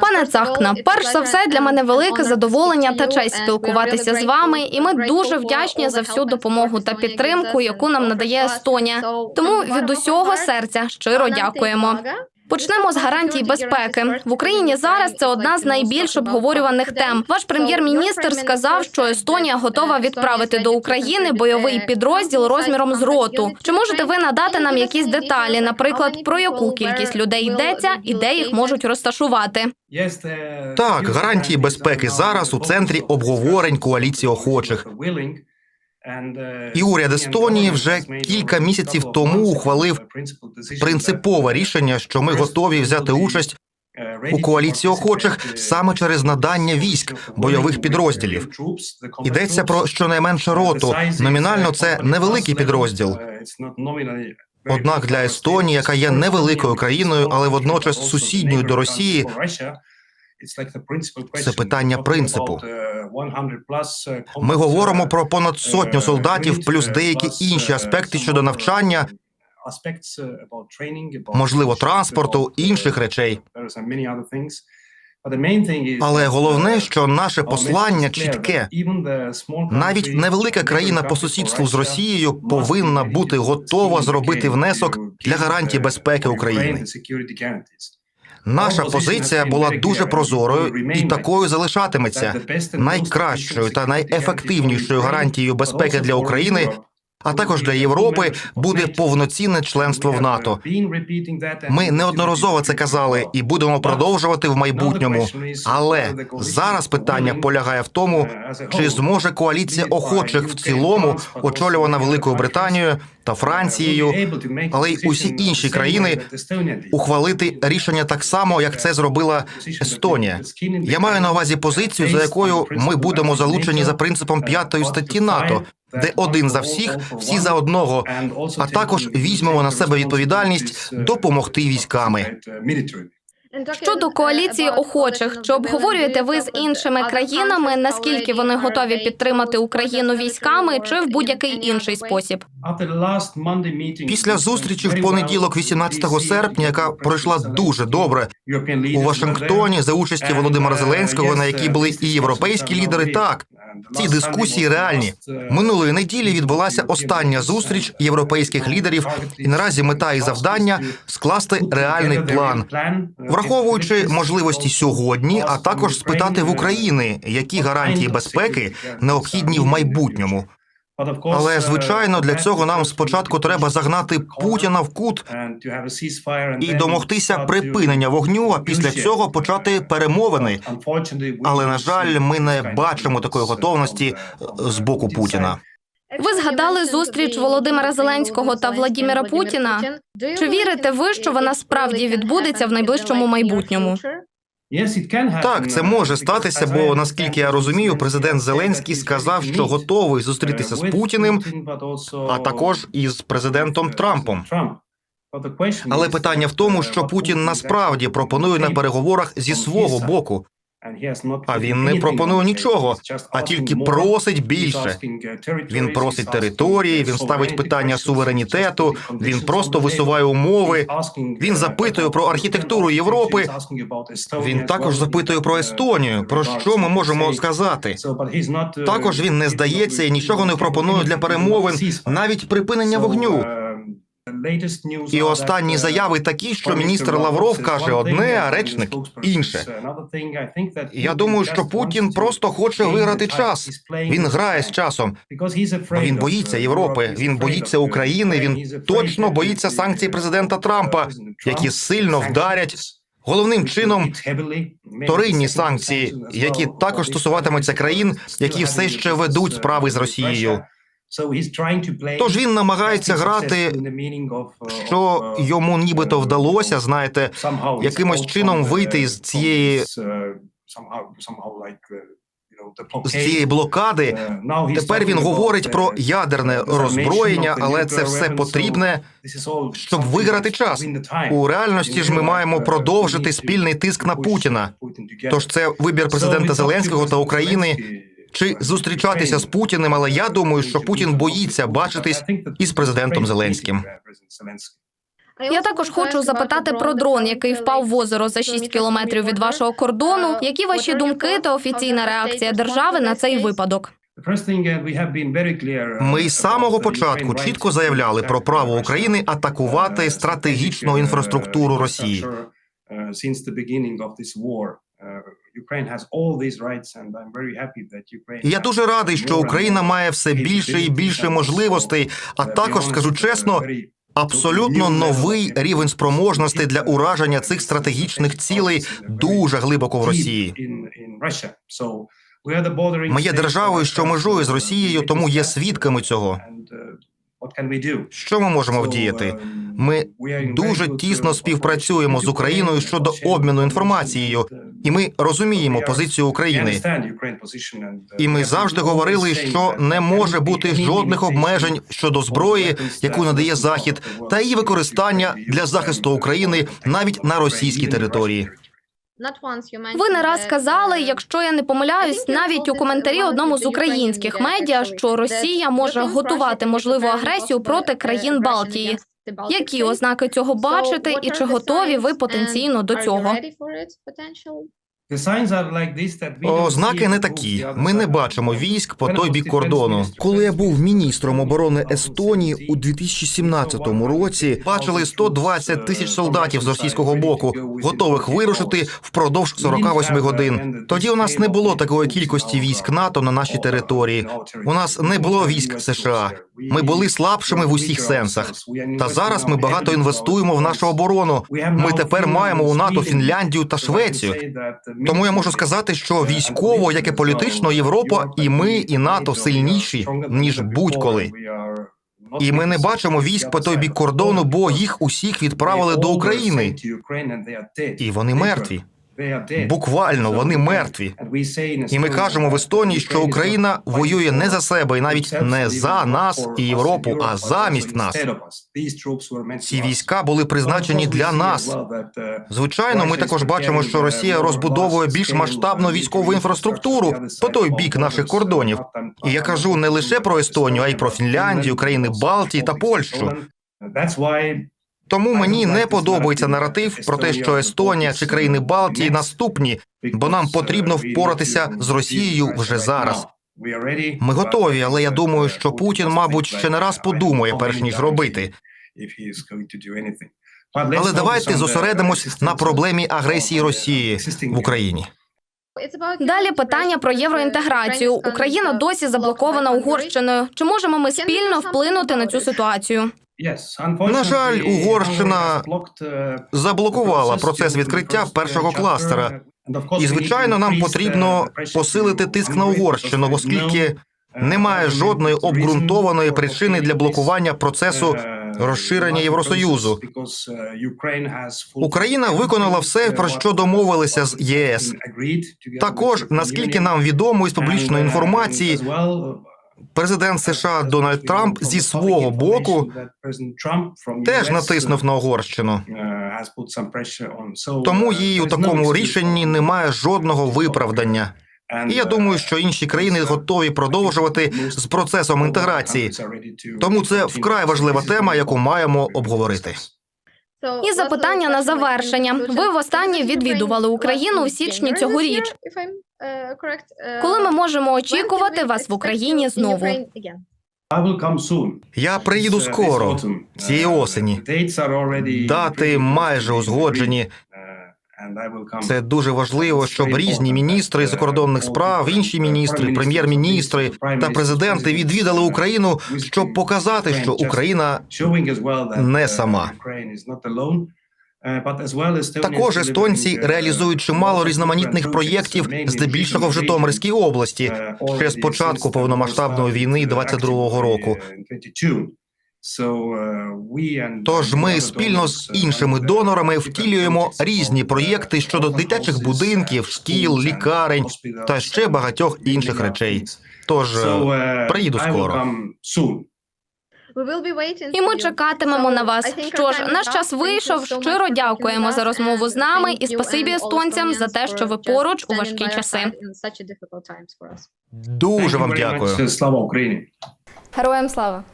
Пане Цахна, перш за все для мене велике задоволення та честь спілкуватися з вами, і ми дуже вдячні за всю допомогу та підтримку, яку нам надає Естонія. Тому від усього серця щиро дякуємо. Почнемо з гарантій безпеки в Україні. Зараз це одна з найбільш обговорюваних тем. Ваш прем'єр-міністр сказав, що Естонія готова відправити до України бойовий підрозділ розміром з роту. Чи можете ви надати нам якісь деталі, наприклад, про яку кількість людей йдеться і де їх можуть розташувати? Так, гарантії безпеки зараз у центрі обговорень коаліції охочих. І уряд Естонії вже кілька місяців тому ухвалив принципове рішення, що ми готові взяти участь у коаліції охочих саме через надання військ бойових підрозділів. Йдеться про щонайменше роту. Номінально це невеликий підрозділ. Однак для Естонії, яка є невеликою країною, але водночас сусідньою до Росії, це питання принципу. Ми говоримо про понад сотню солдатів, плюс деякі інші аспекти щодо навчання, можливо, транспорту, інших речей. Але головне, що наше послання чітке. Навіть невелика країна по сусідству з Росією повинна бути готова зробити внесок для гарантій безпеки України. Наша позиція була дуже прозорою і такою залишатиметься найкращою та найефективнішою гарантією безпеки для України, а також для Європи буде повноцінне членство в НАТО. Ми неодноразово це казали і будемо продовжувати в майбутньому. Але зараз питання полягає в тому, чи зможе коаліція охочих в цілому, очолювана Великою Британією та Францією, але й усі інші країни ухвалити рішення так само, як це зробила Естонія. Я маю на увазі позицію, за якою ми будемо залучені за принципом п'ятої статті НАТО, де один за всіх, всі за одного, а також візьмемо на себе відповідальність допомогти військами. Щодо коаліції охочих, чи обговорюєте ви з іншими країнами, наскільки вони готові підтримати Україну військами чи в будь-який інший спосіб? Після зустрічі в понеділок, 18 серпня, яка пройшла дуже добре у Вашингтоні за участі Володимира Зеленського, на якій були і європейські лідери. Так ці дискусії реальні. Минулої неділі відбулася остання зустріч європейських лідерів, і наразі мета і завдання скласти реальний план, враховуючи можливості сьогодні, а також спитати в України, які гарантії безпеки необхідні в майбутньому. Але звичайно, для цього нам спочатку треба загнати Путіна в кут і домогтися припинення вогню, а після цього почати перемовини. Але на жаль, ми не бачимо такої готовності е, з боку Путіна. Ви згадали зустріч Володимира Зеленського та Владіміра Путіна. Чи вірите ви, що вона справді відбудеться в найближчому майбутньому? Так, це може статися, бо наскільки я розумію, президент Зеленський сказав, що готовий зустрітися з Путіним, а також із президентом Трампом. Але питання в тому, що Путін насправді пропонує на переговорах зі свого боку. А він не пропонує нічого, а тільки просить більше. Він просить території, він ставить питання суверенітету, він просто висуває умови. Він запитує про архітектуру Європи. Він також запитує про Естонію. Про що ми можемо сказати? Також він не здається і нічого не пропонує для перемовин, навіть припинення вогню. І останні заяви такі, що міністр Лавров каже одне, а речник інше. Я думаю, що Путін просто хоче виграти час. Він грає з часом. Він боїться Європи, він боїться України. Він точно боїться санкцій президента Трампа, які сильно вдарять. Головним чином вторинні санкції, які також стосуватимуться країн, які все ще ведуть справи з Росією. Тож він намагається грати, що йому нібито вдалося, знаєте, якимось чином вийти з цієї з цієї блокади. Тепер він говорить про ядерне роззброєння, але це все потрібне, щоб виграти час. У реальності ж ми маємо продовжити спільний тиск на Путіна. Тож це вибір президента Зеленського та України. Чи зустрічатися з Путіним, але я думаю, що Путін боїться бачитись із президентом Зеленським. Я також хочу запитати про дрон, який впав в озеро за 6 кілометрів від вашого кордону. Які ваші думки та офіційна реакція держави на цей випадок? Ми з самого початку чітко заявляли про право України атакувати стратегічну інфраструктуру Росії. І я дуже радий, що Україна має все більше і більше можливостей, а також скажу чесно, абсолютно новий рівень спроможностей для ураження цих стратегічних цілей дуже глибоко в Росії. Ми є державою, що межує з Росією, тому є свідками цього. Що ми можемо вдіяти? Ми дуже тісно співпрацюємо з Україною щодо обміну інформацією, і ми розуміємо позицію України. І ми завжди говорили, що не може бути жодних обмежень щодо зброї, яку надає Захід, та її використання для захисту України навіть на російській території. Ви не раз сказали, якщо я не помиляюсь, навіть у коментарі одному з українських медіа, що Росія може готувати можливу агресію проти країн Балтії. Які ознаки цього бачите, і чи готові ви потенційно до цього? Ознаки не такі. Ми не бачимо військ по той бік кордону. Коли я був міністром оборони Естонії у 2017 році, бачили 120 тисяч солдатів з російського боку, готових вирушити впродовж 48 годин. Тоді у нас не було такої кількості військ НАТО на нашій території. У нас не було військ США. Ми були слабшими в усіх сенсах. Та зараз ми багато інвестуємо в нашу оборону. Ми тепер маємо у НАТО Фінляндію та Швецію. Тому я можу сказати, що військово, як і політично, Європа і ми, і НАТО сильніші ніж будь-коли. І ми не бачимо військ по той бік кордону, бо їх усіх відправили до України, і вони мертві. Буквально вони мертві. І ми кажемо в Естонії, що Україна воює не за себе і навіть не за нас і Європу, а замість нас. Ці війська були призначені для нас. Звичайно, ми також бачимо, що Росія розбудовує більш масштабну військову інфраструктуру по той бік наших кордонів. І я кажу не лише про Естонію, а й про Фінляндію, країни Балтії та Польщу. Тому мені не подобається наратив про те, що Естонія чи країни Балтії наступні, бо нам потрібно впоратися з Росією вже зараз. Ми готові, але я думаю, що Путін, мабуть, ще не раз подумає, перш ніж робити. Але давайте зосередимось на проблемі агресії Росії в Україні. Далі питання про євроінтеграцію. Україна досі заблокована Угорщиною. Чи можемо ми спільно вплинути на цю ситуацію? На жаль, Угорщина заблокувала процес відкриття першого кластера. І звичайно, нам потрібно посилити тиск на Угорщину, оскільки немає жодної обґрунтованої причини для блокування процесу розширення Євросоюзу. Україна виконала все, про що домовилися з ЄС. Також, наскільки нам відомо із публічної інформації, президент США Дональд Трамп зі свого боку теж натиснув на Угорщину. Тому їй у такому рішенні немає жодного виправдання. І я думаю, що інші країни готові продовжувати з процесом інтеграції. Тому це вкрай важлива тема, яку маємо обговорити. І запитання на завершення. Ви востаннє відвідували Україну у січні цьогоріч. Коли ми можемо очікувати вас в Україні знову? Я приїду скоро цієї осені. Дати майже узгоджені. Це дуже важливо, щоб різні міністри закордонних справ, інші міністри, прем'єр-міністри та президенти відвідали Україну, щоб показати, що Україна не сама. Також естонці реалізують чимало різноманітних проєктів, здебільшого в Житомирській області, ще з початку повномасштабної війни 22-го року. Тож ми спільно з іншими донорами втілюємо різні проєкти щодо дитячих будинків, шкіл, лікарень та ще багатьох інших речей. Тож приїду скоро. І ми чекатимемо на вас. Що ж, наш час вийшов. Щиро дякуємо за розмову з нами і спасибі естонцям за те, що ви поруч у важкі часи. Дуже вам дякую. Слава Україні! Героям слава!